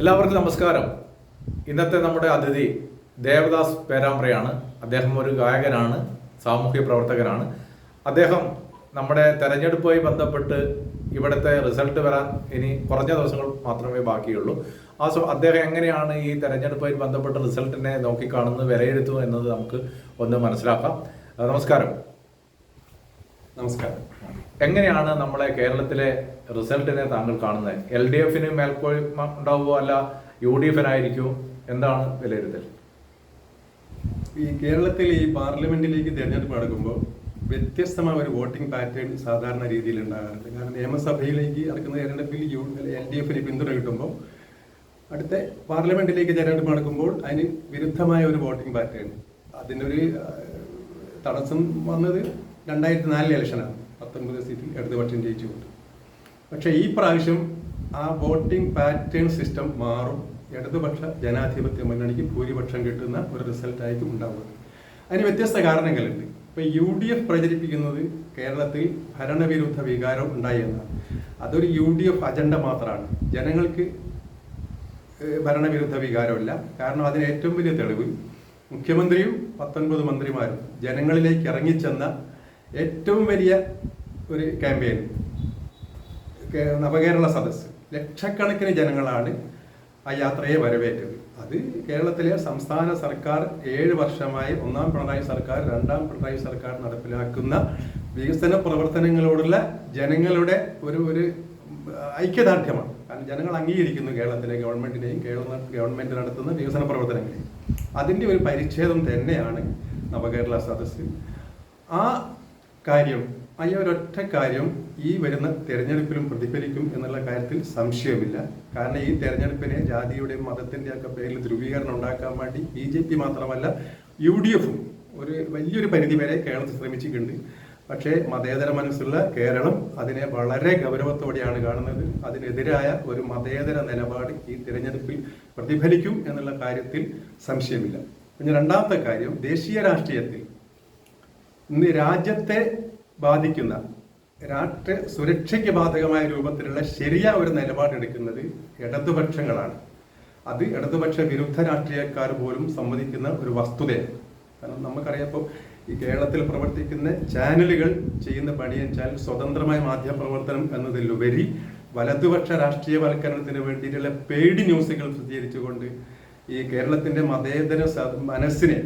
എല്ലാവർക്കും നമസ്കാരം. ഇന്നത്തെ നമ്മുടെ അതിഥി ദേവദാസ് പേരാമ്പ്രയാണ്. അദ്ദേഹം ഒരു ഗായകനാണ് സാമൂഹ്യ പ്രവർത്തകനാണ്. അദ്ദേഹം നമ്മുടെ തെരഞ്ഞെടുപ്പുമായി ബന്ധപ്പെട്ട് ഇവിടുത്തെ റിസൾട്ട് വരാൻ ഇനി കുറഞ്ഞ ദിവസങ്ങൾ മാത്രമേ ബാക്കിയുള്ളൂ. ആ സോ അദ്ദേഹം എങ്ങനെയാണ് ഈ തെരഞ്ഞെടുപ്പുമായി ബന്ധപ്പെട്ട റിസൾട്ടിനെ നോക്കിക്കാണുന്നത് വിലയിരുത്തുന്നു എന്നത് നമുക്ക് ഒന്ന് മനസ്സിലാക്കാം. നമസ്കാരം. നമസ്കാരം. എങ്ങനെയാണ് നമ്മളെ കേരളത്തിലെ റിസൾട്ടിനെ താങ്കൾ കാണുന്നത്? എൽ ഡി എഫിന് മേൽക്കോയ്മ ഉണ്ടാവുമോ അല്ല യു ഡി എഫിനായിരിക്കുമോ എന്താണ് വിലയിരുത്തൽ? ഈ കേരളത്തിൽ ഈ പാർലമെന്റിലേക്ക് തിരഞ്ഞെടുപ്പ് നടക്കുമ്പോൾ വ്യത്യസ്തമായ ഒരു വോട്ടിംഗ് പാറ്റേൺ സാധാരണ രീതിയിൽ ഉണ്ടാകാറുണ്ട്. കാരണം നിയമസഭയിലേക്ക് നടക്കുന്ന തിരഞ്ഞെടുപ്പിൽ യു എൽ ഡി എഫിന് പിന്തുണ കിട്ടുമ്പോൾ അടുത്ത പാർലമെന്റിലേക്ക് തിരഞ്ഞെടുപ്പ് നടക്കുമ്പോൾ അതിന് വിരുദ്ധമായ ഒരു വോട്ടിംഗ് പാറ്റേൺ. അതിനൊരു തടസ്സം വന്നത് രണ്ടായിരത്തി നാലിലെ ഇലക്ഷനാണ്. പത്തൊൻപത് സീറ്റിൽ ഇടതുപക്ഷം ജയിച്ചുകൊണ്ട്. പക്ഷേ ഈ പ്രാവശ്യം ആ വോട്ടിംഗ് പാറ്റേൺ സിസ്റ്റം മാറും. ഇടതുപക്ഷ ജനാധിപത്യ മുന്നണിക്ക് ഭൂരിപക്ഷം കിട്ടുന്ന ഒരു റിസൾട്ട് ആയിരിക്കും ഉണ്ടാവുക. അതിന് വ്യത്യസ്ത കാരണങ്ങളുണ്ട്. ഇപ്പൊ യു ഡി എഫ് പ്രചരിപ്പിക്കുന്നത് കേരളത്തിൽ ഭരണവിരുദ്ധ വികാരം ഉണ്ടായി എന്നാണ്. അതൊരു യു ഡി എഫ് അജണ്ട മാത്രമാണ്. ജനങ്ങൾക്ക് ഭരണവിരുദ്ധ വികാരമില്ല. കാരണം അതിന് ഏറ്റവും വലിയ തെളിവ് മുഖ്യമന്ത്രിയും പത്തൊൻപത് മന്ത്രിമാരും ജനങ്ങളിലേക്ക് ഇറങ്ങിച്ചെന്ന ഏറ്റവും വലിയ ഒരു ക്യാമ്പയിൻ നവകേരള സദസ്സ്. ലക്ഷക്കണക്കിന് ജനങ്ങളാണ് ആ യാത്രയെ വരവേറ്റത്. അത് കേരളത്തിലെ സംസ്ഥാന സർക്കാർ ഏഴ് വർഷമായി ഒന്നാം പിണറായി സർക്കാർ രണ്ടാം പിണറായി സർക്കാർ നടപ്പിലാക്കുന്ന വികസന പ്രവർത്തനങ്ങളോടുള്ള ജനങ്ങളുടെ ഒരു ഒരു ഐക്യദാർഢ്യമാണ്. കാരണം ജനങ്ങൾ അംഗീകരിക്കുന്നു കേരളത്തിലെ ഗവൺമെന്റിനെയും കേരള ഗവൺമെന്റ് നടത്തുന്ന വികസന പ്രവർത്തനങ്ങളെയും. അതിന്റെ ഒരു പരിച്ഛേദം തന്നെയാണ് നവകേരള സദസ്സ്. ആ കാര്യം ഈ ഒരൊറ്റ കാര്യം ഈ വരുന്ന തെരഞ്ഞെടുപ്പിലും പ്രതിഫലിക്കും എന്നുള്ള കാര്യത്തിൽ സംശയമില്ല കാരണം ഈ തെരഞ്ഞെടുപ്പിനെ ജാതിയുടെയും മതത്തിന്റെ ഒക്കെ പേരിൽ ധ്രുവീകരണം ഉണ്ടാക്കാൻ വേണ്ടി ബി ജെ പി മാത്രമല്ല യു ഡി എഫും ഒരു വലിയൊരു പരിധി വരെ കേരളത്തിൽ ശ്രമിച്ചിട്ടുണ്ട്. പക്ഷേ മതേതര മനസ്സുള്ള കേരളം അതിനെ വളരെ ഗൗരവത്തോടെയാണ് കാണുന്നത്. അതിനെതിരായ ഒരു മതേതര നിലപാട് ഈ തിരഞ്ഞെടുപ്പിൽ പ്രതിഫലിക്കും എന്നുള്ള കാര്യത്തിൽ സംശയമില്ല. പിന്നെ രണ്ടാമത്തെ കാര്യം ദേശീയ രാഷ്ട്രീയത്തിൽ ഇന്ന് രാജ്യത്തെ ബാധിക്കുന്ന രാഷ്ട്ര സുരക്ഷയ്ക്ക് ബാധകമായ രൂപത്തിലുള്ള ശരിയായ ഒരു നിലപാടെടുക്കുന്നത് ഇടതുപക്ഷങ്ങളാണ്. അത് ഇടതുപക്ഷ വിരുദ്ധ രാഷ്ട്രീയക്കാർ പോലും സമ്മതിക്കുന്ന ഒരു വസ്തുതയാണ്. കാരണം നമുക്കറിയപ്പോൾ ഈ കേരളത്തിൽ പ്രവർത്തിക്കുന്ന ചാനലുകൾ ചെയ്യുന്ന പണി വെച്ചാൽ സ്വതന്ത്രമായ മാധ്യമപ്രവർത്തനം എന്നതിലുപരി വലതുപക്ഷ രാഷ്ട്രീയവൽക്കരണത്തിന് വേണ്ടിയിട്ടുള്ള പെയ്ഡ് ന്യൂസുകൾ പ്രസിദ്ധീകരിച്ചുകൊണ്ട് ഈ കേരളത്തിന്റെ മതേതര മനസ്സിനെ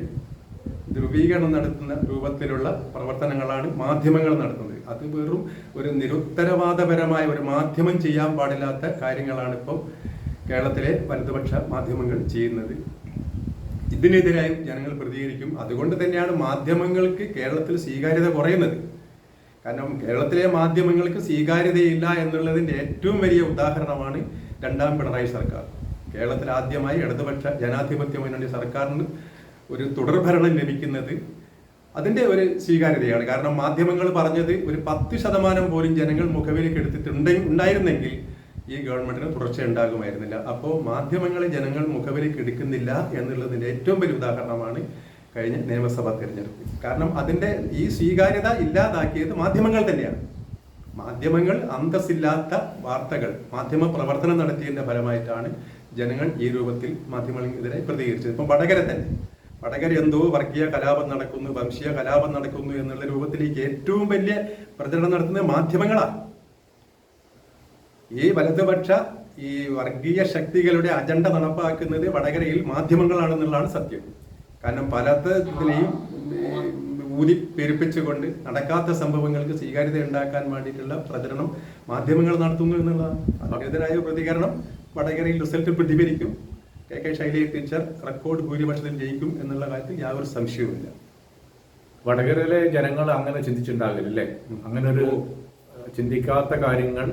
ധ്രുവീകരണം നടത്തുന്ന രൂപത്തിലുള്ള പ്രവർത്തനങ്ങളാണ് മാധ്യമങ്ങൾ നടത്തുന്നത്. അത് വെറും ഒരു നിരുത്തരവാദപരമായ ഒരു മാധ്യമം ചെയ്യാൻ പാടില്ലാത്ത കാര്യങ്ങളാണ് ഇപ്പോൾ കേരളത്തിലെ വലതുപക്ഷ മാധ്യമങ്ങൾ ചെയ്യുന്നത്. ഇതിനെതിരായും ജനങ്ങൾ പ്രതികരിക്കും. അതുകൊണ്ട് തന്നെയാണ് മാധ്യമങ്ങൾക്ക് കേരളത്തിൽ സ്വീകാര്യത കുറയുന്നത്. കാരണം കേരളത്തിലെ മാധ്യമങ്ങൾക്ക് സ്വീകാര്യതയില്ല എന്നുള്ളതിന്റെ ഏറ്റവും വലിയ ഉദാഹരണമാണ് രണ്ടാം പിണറായി സർക്കാർ. കേരളത്തിൽ ആദ്യമായി ഇടതുപക്ഷ ജനാധിപത്യ മുന്നണി സർക്കാരിന് ഒരു തുടർഭരണം ലഭിക്കുന്നത് അതിന്റെ ഒരു സ്വീകാര്യതയാണ്. കാരണം മാധ്യമങ്ങൾ പറഞ്ഞത് ഒരു പത്ത് ശതമാനം പോലും ജനങ്ങൾ മുഖവിലേക്ക് എടുത്തിട്ടുണ്ട് ഉണ്ടായിരുന്നെങ്കിൽ ഈ ഗവൺമെന്റിന് തുടർച്ച ഉണ്ടാകുമായിരുന്നില്ല. അപ്പോൾ മാധ്യമങ്ങളെ ജനങ്ങൾ മുഖവിലേക്ക് എടുക്കുന്നില്ല എന്നുള്ളതിന്റെ ഏറ്റവും വലിയ ഉദാഹരണമാണ് കഴിഞ്ഞ നിയമസഭാ തിരഞ്ഞെടുപ്പ്. കാരണം അതിന്റെ ഈ സ്വീകാര്യത ഇല്ലാതാക്കിയത് മാധ്യമങ്ങൾ തന്നെയാണ്. മാധ്യമങ്ങൾ അന്തസ്സില്ലാത്ത വാർത്തകൾ മാധ്യമ പ്രവർത്തനം നടത്തിയതിന്റെ ഫലമായിട്ടാണ് ജനങ്ങൾ ഈ രൂപത്തിൽ മാധ്യമങ്ങൾക്കെതിരെ പ്രതികരിച്ചത്. ഇപ്പം വടകര തന്നെ വടകര എന്തോ വർഗീയ കലാപം നടക്കുന്നു വംശീയ കലാപം നടക്കുന്നു എന്നുള്ള രൂപത്തിലേക്ക് ഏറ്റവും വലിയ പ്രചരണം നടത്തുന്ന മാധ്യമങ്ങളാണ് ഈ വലതുപക്ഷ ഈ വർഗീയ ശക്തികളുടെ അജണ്ട നടപ്പാക്കുന്നത് വടകരയിൽ മാധ്യമങ്ങളാണെന്നുള്ളതാണ് സത്യം. കാരണം പലതിനെയും ഊതി പെരുപ്പിച്ചുകൊണ്ട് നടക്കാത്ത സംഭവങ്ങൾക്ക് സ്വീകാര്യത ഉണ്ടാക്കാൻ വേണ്ടിയിട്ടുള്ള പ്രചരണം മാധ്യമങ്ങൾ നടത്തുന്നു എന്നുള്ളതാണ്. അതിനെതിരായ പ്രതികരണം വടകരയിൽ റിസൾട്ട് പ്രതിഫലിക്കും. കെ കെ ശൈലിയെ ടീച്ചർ റെക്കോർഡ് ഭൂരിപക്ഷത്തിൽ ജയിക്കും എന്നുള്ള കാര്യത്തിൽ യാതൊരു സംശയവുമില്ല. വടകരയിലെ ജനങ്ങൾ അങ്ങനെ ചിന്തിച്ചിട്ടുണ്ടാകില്ലേ അങ്ങനെ ഒരു ചിന്തിക്കാത്ത കാര്യങ്ങൾ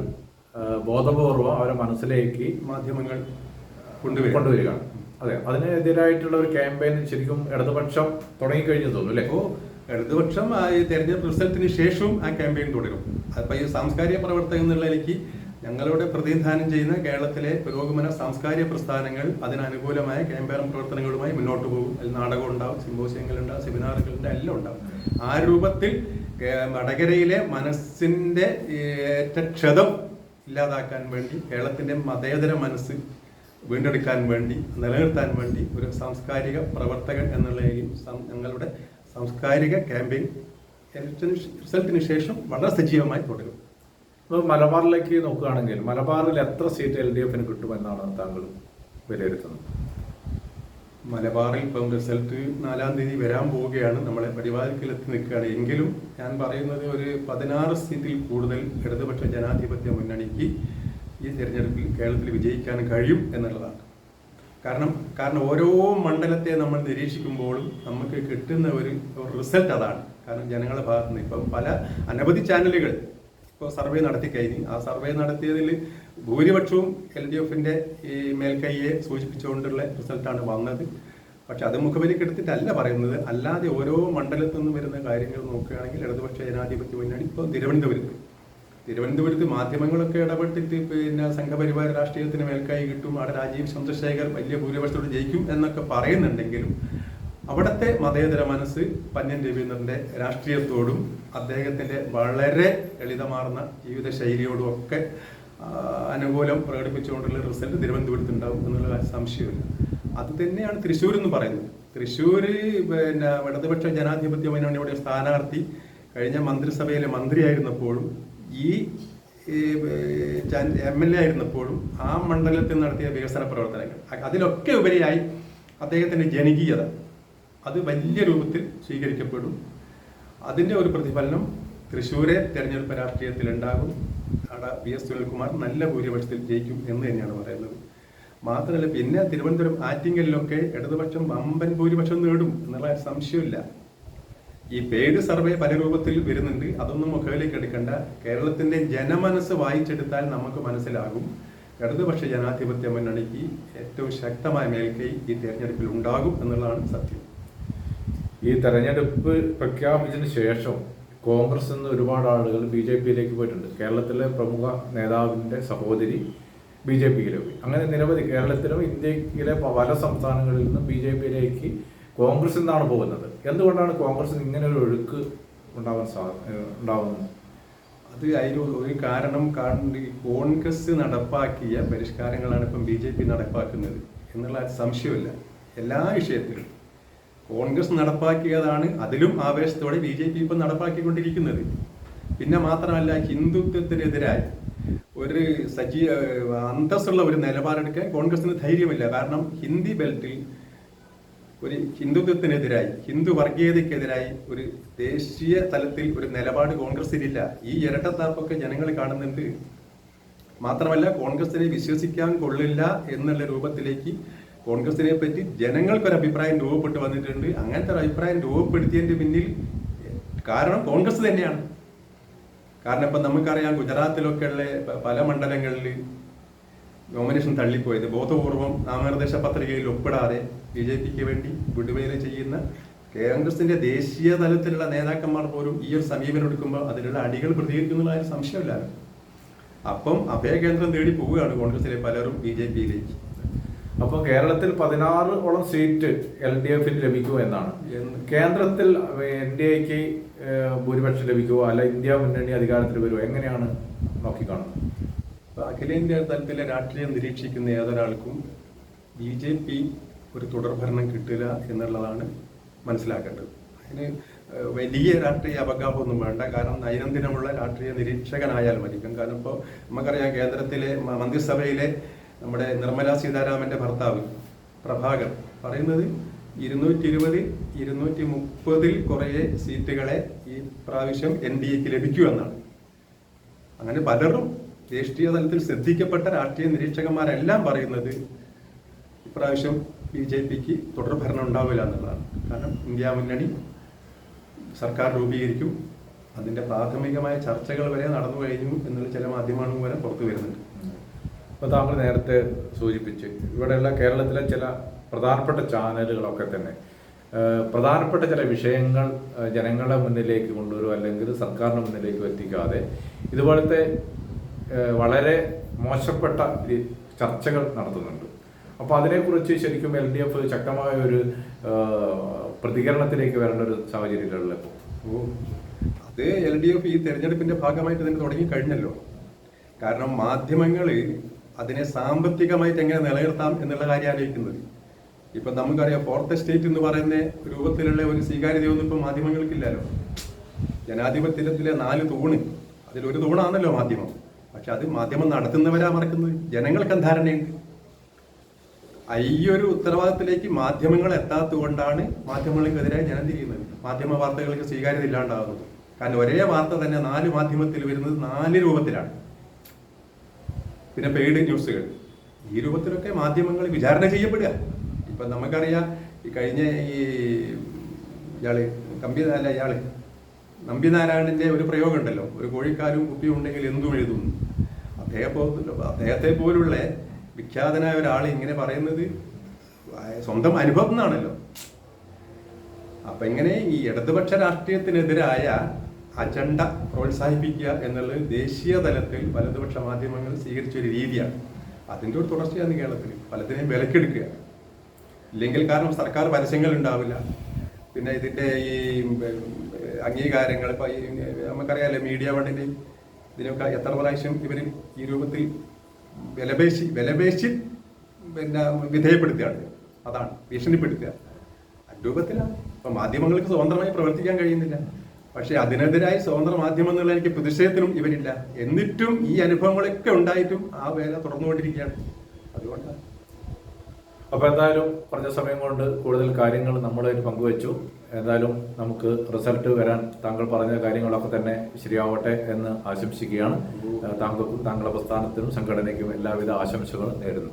ബോധപൂർവം അവരെ മനസ്സിലേക്ക് മാധ്യമങ്ങൾ കൊണ്ടുവരും കൊണ്ടുവരിക. അതെ അതിനെതിരായിട്ടുള്ള ഒരു ക്യാമ്പയിൻ ശരിക്കും ഇടതുപക്ഷം തുടങ്ങിക്കഴിഞ്ഞു തോന്നുന്നു അല്ലേ? ഓ ഇടതുപക്ഷം ഈ തെരഞ്ഞെടുപ്പ് റിസൾട്ടിന് ശേഷവും ആ ക്യാമ്പയിൻ തുടരും. അപ്പൊ ഈ സാംസ്കാരിക പ്രവർത്തകൻ എന്നുള്ള എനിക്ക് ഞങ്ങളുടെ പ്രതിനിധാനം ചെയ്യുന്ന കേരളത്തിലെ പുരോഗമന സാംസ്കാരിക പ്രസ്ഥാനങ്ങൾ അതിനനുകൂലമായ ക്യാമ്പയിൻ പ്രവർത്തനങ്ങളുമായി മുന്നോട്ട് പോകും. അതിൽ നാടകം ഉണ്ടാവും സെമിനാറുകൾ ഉണ്ടാവും എല്ലാം ഉണ്ടാവും. ആ രൂപത്തിൽ വടകരയിലെ മനസ്സിന്റെ ഏറ്റ ക്ഷതം ഇല്ലാതാക്കാൻ വേണ്ടി കേരളത്തിന്റെ മതേതര മനസ്സ് വീണ്ടെടുക്കാൻ വേണ്ടി നിലനിർത്താൻ വേണ്ടി ഒരു സാംസ്കാരിക പ്രവർത്തകൻ എന്നുള്ള ഞങ്ങളുടെ സാംസ്കാരിക ക്യാമ്പയിൻ റിസൾട്ടിന് ശേഷം വളരെ സജീവമായി തുടരും. ഇപ്പോൾ മലബാറിലേക്ക് നോക്കുകയാണെങ്കിൽ മലബാറിൽ എത്ര സീറ്റ് എൽ ഡി എഫിന് കിട്ടുമെന്നാണ് താങ്കൾ വിലയിരുത്തുന്നത്? മലബാറിൽ ഇപ്പം റിസൾട്ട് നാലാം തീയതി വരാൻ പോവുകയാണ്. നമ്മളെ എത്തി നിൽക്കുകയാണ്. എങ്കിലും ഞാൻ പറയുന്നത് ഒരു പതിനാറ് സീറ്റിൽ കൂടുതൽ ഇടതുപക്ഷ ജനാധിപത്യ മുന്നണിക്ക് ഈ തിരഞ്ഞെടുപ്പിൽ കേരളത്തിൽ വിജയിക്കാൻ കഴിയും എന്നുള്ളതാണ്. കാരണം കാരണം ഓരോ മണ്ഡലത്തെ നമ്മൾ നിരീക്ഷിക്കുമ്പോഴും നമുക്ക് കിട്ടുന്ന ഒരു റിസൾട്ട് അതാണ്. കാരണം ജനങ്ങളുടെ ഭാഗത്തുനിന്ന് ഇപ്പം പല അനവധി ചാനലുകൾ ഇപ്പോൾ സർവേ നടത്തി കഴിഞ്ഞു. ആ സർവേ നടത്തിയതിൽ ഭൂരിപക്ഷവും എൽ ഡി എഫിന്റെ ഈ മേൽക്കൈയെ സൂചിപ്പിച്ചുകൊണ്ടുള്ള റിസൾട്ടാണ് വന്നത്. പക്ഷെ അത് മുഖപരിക്കെടുത്തിട്ടല്ല പറയുന്നത്. അല്ലാതെ ഓരോ മണ്ഡലത്തു നിന്നും വരുന്ന കാര്യങ്ങൾ നോക്കുകയാണെങ്കിൽ ഇടതുപക്ഷ ജനാധിപത്യ മുന്നണി ഇപ്പോൾ തിരുവനന്തപുരത്ത്. തിരുവനന്തപുരത്ത് മാധ്യമങ്ങളൊക്കെ ഇടപെട്ടിട്ട് പിന്നെ സംഘപരിവാര രാഷ്ട്രീയത്തിന് മേൽക്കായി കിട്ടും. അവിടെ രാജീവ് ചന്ദ്രശേഖർ വലിയ ഭൂരിപക്ഷത്തോട് ജയിക്കും എന്നൊക്കെ പറയുന്നുണ്ടെങ്കിലും അവിടുത്തെ മതേതര മനസ്സ് പന്യൻ രവീന്ദ്രന്റെ രാഷ്ട്രീയത്തോടും അദ്ദേഹത്തിന്റെ വളരെ ലളിതമാർന്ന ജീവിതശൈലിയോടും ഒക്കെ അനുകൂലം പ്രകടിപ്പിച്ചുകൊണ്ടുള്ള റിസൾട്ട് തിരുവനന്തപുരത്ത് ഉണ്ടാവും എന്നുള്ള സംശയമില്ല. അത് തന്നെയാണ് തൃശ്ശൂർ എന്ന് പറയുന്നത്. തൃശ്ശൂർ പിന്നെ ഇടതുപക്ഷ ജനാധിപത്യ മുന്നണിയുടെ സ്ഥാനാർത്ഥി കഴിഞ്ഞ മന്ത്രിസഭയിലെ മന്ത്രിയായിരുന്നപ്പോഴും ഈ എം എൽ എ ആയിരുന്നപ്പോഴും ആ മണ്ഡലത്തിൽ നടത്തിയ വികസന പ്രവർത്തനങ്ങൾ അതിലൊക്കെ ഉപരിയായി അദ്ദേഹത്തിന്റെ ജനകീയത അത് വലിയ രൂപത്തിൽ സ്വീകരിക്കപ്പെടും. അതിന്റെ ഒരു പ്രതിഫലനം തൃശ്ശൂരെ തെരഞ്ഞെടുപ്പ് രാഷ്ട്രീയത്തിൽ ഉണ്ടാകും അവിടെ വി എസ് സുനിൽകുമാർ നല്ല ഭൂരിപക്ഷത്തിൽ ജയിക്കും എന്ന് തന്നെയാണ് പറയുന്നത്. മാത്രമല്ല പിന്നെ തിരുവനന്തപുരം ആറ്റിങ്ങലിലൊക്കെ ഇടതുപക്ഷം വമ്പൻ ഭൂരിപക്ഷം നേടും എന്നുള്ള സംശയമില്ല. ഈ പേര് സർവേ പല രൂപത്തിൽ വരുന്നുണ്ട്. അതൊന്നും മുഖവിലേക്ക് എടുക്കണ്ട. കേരളത്തിന്റെ ജനമനസ് വായിച്ചെടുത്താൽ നമുക്ക് മനസ്സിലാകും. ഇടതുപക്ഷ ജനാധിപത്യ മുന്നണിക്ക് ഏറ്റവും ശക്തമായ മേൽക്കൈ ഈ തെരഞ്ഞെടുപ്പിൽ ഉണ്ടാകും എന്നുള്ളതാണ് സത്യം. ഈ തെരഞ്ഞെടുപ്പ് പ്രഖ്യാപിച്ചതിന് ശേഷം കോൺഗ്രസ് നിന്ന് ഒരുപാട് ആളുകൾ ബി ജെ പിയിലേക്ക് പോയിട്ടുണ്ട്. കേരളത്തിലെ പ്രമുഖ നേതാവിന്റെ സഹോദരി ബി ജെ പിയിലേക്ക് പോയി. അങ്ങനെ നിരവധി കേരളത്തിലും ഇന്ത്യയിലെ പല സംസ്ഥാനങ്ങളിൽ നിന്നും ബി ജെ പിയിലേക്ക് കോൺഗ്രസ് നിന്നാണ് പോകുന്നത്. എന്തുകൊണ്ടാണ് കോൺഗ്രസ് ഇങ്ങനെ ഒരു ഒഴുക്ക് ഉണ്ടാവാൻ സാ ഉണ്ടാവുന്നത്? അത് അതിന് ഒരു കാരണം ഈ കോൺഗ്രസ് നടപ്പാക്കിയ പരിഷ്കാരങ്ങളാണ് ഇപ്പം ബി ജെ പി നടപ്പാക്കുന്നത് എന്നുള്ള സംശയമില്ല എല്ലാ വിഷയത്തിലും. കോൺഗ്രസ് നടപ്പാക്കിയതാണ് അതിലും ആവേശത്തോടെ ബി ജെ പി ഇപ്പം നടപ്പാക്കിക്കൊണ്ടിരിക്കുന്നത്. പിന്നെ മാത്രമല്ല ഹിന്ദുത്വത്തിനെതിരായി ഒരു സജീ അന്തസ്സുള്ള ഒരു നിലപാടെടുക്കാൻ കോൺഗ്രസിന് ധൈര്യമില്ല. കാരണം ഹിന്ദി ബെൽറ്റിൽ ഒരു ഹിന്ദുത്വത്തിനെതിരായി ഹിന്ദു വർഗീയതയ്ക്കെതിരായി ഒരു ദേശീയ തലത്തിൽ ഒരു നിലപാട് കോൺഗ്രസിനില്ല ഈ ഇരട്ടത്താപ്പൊക്കെ ജനങ്ങൾ കാണുന്നുണ്ട്. മാത്രമല്ല കോൺഗ്രസിനെ വിശ്വസിക്കാൻ കൊള്ളില്ല എന്നുള്ള രൂപത്തിലേക്ക് കോൺഗ്രസിനെ പറ്റി ജനങ്ങൾക്കൊരു അഭിപ്രായം രൂപപ്പെട്ട് വന്നിട്ടുണ്ട്. അങ്ങനത്തെ ഒരു അഭിപ്രായം രൂപപ്പെടുത്തിയതിന്റെ പിന്നിൽ കാരണം കോൺഗ്രസ് തന്നെയാണ്. കാരണം ഇപ്പൊ നമുക്കറിയാം ഗുജറാത്തിലൊക്കെ ഉള്ള പ- പല മണ്ഡലങ്ങളിൽ നോമിനേഷൻ തള്ളിപ്പോയത്. ബോധപൂർവം നാമനിർദ്ദേശ പത്രികയിൽ ഒപ്പിടാതെ ബി ജെ പിക്ക് വേണ്ടി വിടുവേല ചെയ്യുന്ന കോൺഗ്രസിന്റെ ദേശീയ തലത്തിലുള്ള നേതാക്കന്മാർ പോലും ഈ ഒരു സമീപനം എടുക്കുമ്പോൾ അതിലുള്ള അടികൾ പ്രതികരിക്കുന്നുള്ള ഒരു സംശയമില്ല അപ്പം അഭയകേന്ദ്രം തേടി പോവുകയാണ് കോൺഗ്രസിലെ പലരും ബി ജെ പിയിലേക്ക്. അപ്പോൾ കേരളത്തിൽ പതിനാറ് ഓളം സീറ്റ് എൽ ഡി എഫിന് ലഭിക്കുമോ എന്നാണ്. കേന്ദ്രത്തിൽ എൻ ഡി എക്ക് ഭൂരിപക്ഷം ലഭിക്കുമോ അല്ല ഇന്ത്യ മുന്നണി അധികാരത്തിൽ വരുമോ എങ്ങനെയാണ് നോക്കിക്കാണുന്നത്? അഖിലേന്ത്യാ തലത്തിലെ രാഷ്ട്രീയം നിരീക്ഷിക്കുന്ന ഏതൊരാൾക്കും ബി ജെ പി ഒരു തുടർഭരണം കിട്ടില്ല എന്നുള്ളതാണ് മനസ്സിലാക്കേണ്ടത്. അതിന് വലിയ രാഷ്ട്രീയ അപകാപമൊന്നും വേണ്ട. കാരണം ദൈനംദിനമുള്ള രാഷ്ട്രീയ നിരീക്ഷകനായാൽ മതി കാരണം ഇപ്പോൾ നമുക്കറിയാം കേന്ദ്രത്തിലെ മന്ത്രിസഭയിലെ നമ്മുടെ നിർമ്മല സീതാരാമന്റെ ഭർത്താവ് പ്രഭാകർ. പറയുന്നത് ഇരുന്നൂറ്റി ഇരുപത് ഇരുന്നൂറ്റി മുപ്പതിൽ കുറേ സീറ്റുകളെ ഈ പ്രാവശ്യം എൻ ഡി എക്ക് ലഭിക്കൂ എന്നാണ്. അങ്ങനെ പലരും ദേശീയ തലത്തിൽ ശ്രദ്ധിക്കപ്പെട്ട രാഷ്ട്രീയ നിരീക്ഷകന്മാരെല്ലാം പറയുന്നത് ഇപ്രാവശ്യം ബി ജെ പിക്ക് തുടർ ഭരണം ഉണ്ടാവില്ല എന്നുള്ളതാണ്. കാരണം ഇന്ത്യ മുന്നണി സർക്കാർ രൂപീകരിക്കും. അതിന്റെ പ്രാഥമികമായ ചർച്ചകൾ വരെ നടന്നു കഴിഞ്ഞു എന്നുള്ള ചില മാധ്യമങ്ങൾ വരെ പുറത്തു വരുന്നുണ്ട്. ഇപ്പോൾ താങ്കൾ നേരത്തെ സൂചിപ്പിച്ച് ഇവിടെയുള്ള കേരളത്തിലെ ചില പ്രധാനപ്പെട്ട ചാനലുകളൊക്കെ തന്നെ പ്രധാനപ്പെട്ട ചില വിഷയങ്ങൾ ജനങ്ങളുടെ മുന്നിലേക്ക് കൊണ്ടുവരും അല്ലെങ്കിൽ സർക്കാരിന്റെ മുന്നിലേക്ക് എത്തിക്കാതെ ഇതുപോലത്തെ വളരെ മോശപ്പെട്ട ചർച്ചകൾ നടത്തുന്നുണ്ട്. അപ്പോൾ അതിനെക്കുറിച്ച് ശരിക്കും എൽ ഡി എഫ് ശക്തമായ ഒരു പ്രതികരണത്തിലേക്ക് വരേണ്ട ഒരു ഓ അത് എൽ ഡി എഫ് ഈ തെരഞ്ഞെടുപ്പിന്റെ ഭാഗമായിട്ട് തന്നെ തുടങ്ങി കഴിഞ്ഞല്ലോ. കാരണം മാധ്യമങ്ങൾ അതിനെ സാമ്പത്തികമായിട്ട് എങ്ങനെ നിലനിർത്താം എന്നുള്ള കാര്യം ആലോചിക്കുന്നത്. ഇപ്പൊ നമുക്കറിയാം ഫോർത്ത് എസ്റ്റേറ്റ് എന്ന് പറയുന്ന രൂപത്തിലുള്ള ഒരു സ്വീകാര്യതയൊന്നും ഇപ്പൊ മാധ്യമങ്ങൾക്കില്ലല്ലോ. ജനാധിപത്യത്തിലെ നാല് തൂണ്. അതിലൊരു തൂണാണല്ലോ മാധ്യമം. പക്ഷെ അത് മാധ്യമം നടത്തുന്നവരാ മറക്കുന്നത്. ജനങ്ങൾക്ക് ധാരണയുണ്ട്? ഈ ഒരു ഉത്തരവാദിത്തത്തിലേക്ക് മാധ്യമങ്ങൾ എത്താത്തതുകൊണ്ടാണ് മാധ്യമങ്ങൾക്കെതിരെ ജനം തിരിയുന്നത് മാധ്യമ വാർത്തകൾക്ക് സ്വീകാര്യത ഇല്ലാണ്ടാകുന്നത് കാരണം ഒരേ വാർത്ത തന്നെ നാല് മാധ്യമത്തിൽ വരുന്നത് നാല് രൂപത്തിലാണ്. പിന്നെ പെയ്ഡ് ന്യൂസുകൾ ഈ രൂപത്തിലൊക്കെ മാധ്യമങ്ങൾ വിചാരണ ചെയ്യപ്പെടുക. ഇപ്പൊ നമുക്കറിയാം ഈ കഴിഞ്ഞ ഈ ഇയാൾ കമ്പി അല്ല ഇയാൾ. നമ്പിനാരായണന്റെ ഒരു പ്രയോഗം ഉണ്ടല്ലോ ഒരു കോഴിക്കാലും കുപ്പിയും ഉണ്ടെങ്കിൽ എന്തും എഴുതുന്നു അദ്ദേഹം അദ്ദേഹത്തെ പോലുള്ള വിഖ്യാതനായ ഒരാൾ ഇങ്ങനെ പറയുന്നത് സ്വന്തം അനുഭവം എന്നാണല്ലോ. അപ്പൊ ഇങ്ങനെ ഈ ഇടതുപക്ഷ രാഷ്ട്രീയത്തിനെതിരായ അജണ്ട പ്രോത്സാഹിപ്പിക്കുക എന്നുള്ളത് ദേശീയ തലത്തിൽ വലതുപക്ഷ മാധ്യമങ്ങൾ സ്വീകരിച്ച ഒരു രീതിയാണ്. അതിന്റെ ഒരു തുടർച്ചയാണ് കേരളത്തിൽ. പലതിനെയും വിലക്കെടുക്കുക. ഇല്ലെങ്കിൽ കാരണം സർക്കാർ പരസ്യങ്ങൾ ഉണ്ടാവില്ല. പിന്നെ ഇതിന്റെ ഈ അംഗീകാരങ്ങൾ ഇപ്പം നമുക്കറിയാമല്ലോ മീഡിയ വണ്ടിന്റെ ഇതിനൊക്കെ എത്ര പ്രാവശ്യം ഇവർ ഈ രൂപത്തിൽ വിലപേശി വിലപേശി പിന്നെ വിധേയപ്പെടുത്തുകയാണ്. അതാണ് ഭീഷണിപ്പെടുത്തുക. രൂപത്തിലാണ്. ഇപ്പം മാധ്യമങ്ങൾക്ക് സ്വതന്ത്രമായി പ്രവർത്തിക്കാൻ കഴിയുന്നില്ല. പക്ഷെ അതിനെതിരായി സ്വതന്ത്ര മാധ്യമം എന്നുള്ള എനിക്ക് പ്രതിഷേധത്തിനും ഇവരില്ല. എന്നിട്ടും ഈ അനുഭവങ്ങളൊക്കെ ഉണ്ടായിട്ടും ആ വേല തുടർന്നുകൊണ്ടിരിക്കുകയാണ്. അതുകൊണ്ടാണ് അപ്പൊ എന്തായാലും പറഞ്ഞ സമയം കൊണ്ട് കൂടുതൽ കാര്യങ്ങൾ നമ്മളെ പങ്കുവച്ചു. എന്തായാലും നമുക്ക് റിസൾട്ട് വരാൻ താങ്കൾ പറഞ്ഞ കാര്യങ്ങളൊക്കെ തന്നെ ശരിയാവട്ടെ എന്ന് ആശംസിക്കുകയാണ്. താങ്കൾക്കും താങ്കളുടെ പ്രസ്ഥാനത്തിനും സംഘടനയ്ക്കും എല്ലാവിധ ആശംസകളും നേരുന്നു.